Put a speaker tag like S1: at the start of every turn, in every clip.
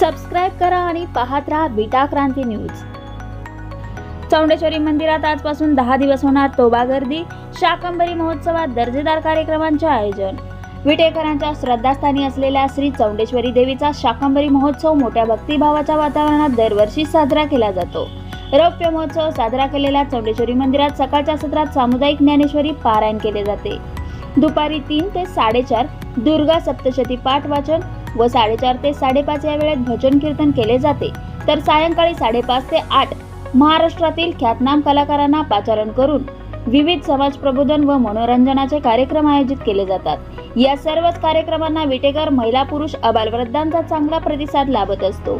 S1: Subscribe करा आणि पाहत राहा बीटा क्रांती न्यूज. चौंडेश्वरी मंदिरात आजपासून दहा दिवस होणार तोबा गर्दी. शाकंबरी महोत्सवात दर्जेदार कार्यक्रमांचे आयोजन. विटेकरांच्या श्रद्धास्थानी असलेल्या श्री चौंडेश्वरी देवीचा शाकंबरी महोत्सव मोठ्या भक्तिभावाच्या वातावरणात दरवर्षी साजरा केला जातो. रौप्य महोत्सव साजरा केलेल्या चौंडेश्वरी मंदिरात सकाळच्या सत्रात सामुदायिक ज्ञानेश्वरी पारायण केले जाते. दुपारी तीन ते साडेचार दुर्गा सप्तशती पाठ वाचन व साडेचार ते साडेपाच या वेळेत भजन कीर्तन केले जाते. तर सायंकाळी साडेपाच ते आठ महाराष्ट्रातील ख्यातनाम कलाकारांना पाचारण करून विविध समाज प्रबोधन व मनोरंजनाचे कार्यक्रम आयोजित केले जातात. या सर्वच कार्यक्रमांना विटेकर महिला पुरुष अबालवृद्धांचा चांगला प्रतिसाद लाभत असतो.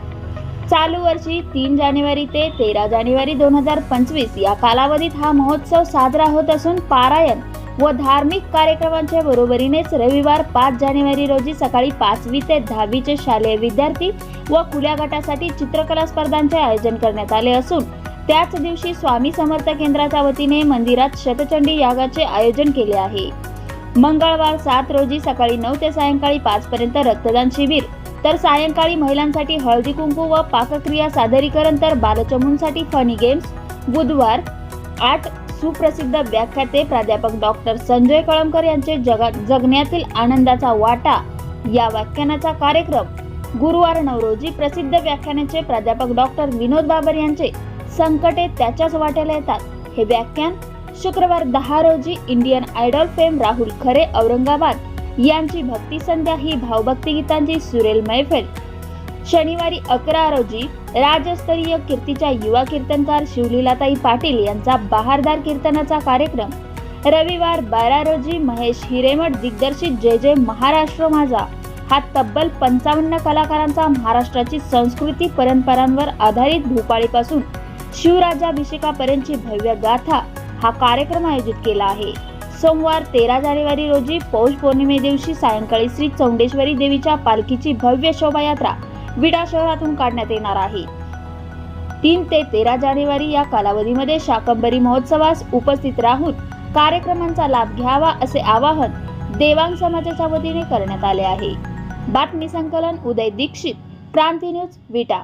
S1: चालू वर्षी तीन जानेवारी ते तेरा जानेवारी दोन हजार पंचवीस या कालावधीत हा महोत्सव साजरा होत असून पारायण व धार्मिक कार्यक्रमांच्या बरोबरीनेच रविवार पाच जानेवारी रोजी सकाळी पाचवी ते दहावीचे शालेय विद्यार्थी व खुल्या गटासाठी चित्रकला स्पर्धांचे आयोजन करण्यात आले असून त्याच दिवशी स्वामी समर्थ केंद्राच्या वतीने मंदिरात शतचंडी यागाचे आयोजन केले आहे. मंगळवार सात रोजी सकाळी नऊ ते सायंकाळी पाच पर्यंत रक्तदान शिबिर तर सायंकाळी महिलांसाठी हळदी कुंकू व पाकक्रिया सादरीकरण तर बालचमूंसाठी फनी गेम्स बुधवार आठ सुप्रसिद्ध व्याख्याते प्राध्यापक डॉक्टर संजय कळमकर यांचे जगा जगण्यातील आनंदाचा वाटा या व्याख्यानाचा कार्यक्रम गुरुवार नऊ रोजी प्रसिद्ध व्याख्यानाचे प्राध्यापक डॉक्टर विनोद बाबर यांचे संकटे त्याच्याच वाट्याला येतात. हे व्याख्यान शुक्रवार दहा रोजी इंडियन आयडॉल फेम राहुल खरे औरंगाबाद यांची भक्ती संध्या ही भावभक्ती गीतांची सुरेल मैफल शनिवारी अकरा रोजी राज्यस्तरीय कीर्तीच्या युवा कीर्तनकार शिवलीलाताई पाटील यांचा बहारदार कीर्तनाचा कार्यक्रम. रविवार बारा रोजी महेश हिरेमठ दिग्दर्शित जय जय महाराष्ट्र माझा हा तब्बल पंचावन्न कलाकारांचा महाराष्ट्राची संस्कृती परंपरांवर आधारित भूपाळीपासून शिवराज्याभिषेकापर्यंतची भव्य गाथा हा कार्यक्रम आयोजित केला आहे. सोमवार तेरा जानेवारी रोजी पौष पौर्णिमे दिवशी सायंकाळी श्री चौंडेश्वरी देवीच्या पालखीची भव्य शोभायात्रा विडा शहरातून काढण्यात येणार आहे. तीन ते तेरा जानेवारी या कालावधीमध्ये शाकंबरी महोत्सवास उपस्थित राहून कार्यक्रमांचा लाभ घ्यावा असे आवाहन देवांग समाजाच्या वतीने करण्यात आले आहे. बातमी संकलन उदय दीक्षित क्रांती न्यूज विटा.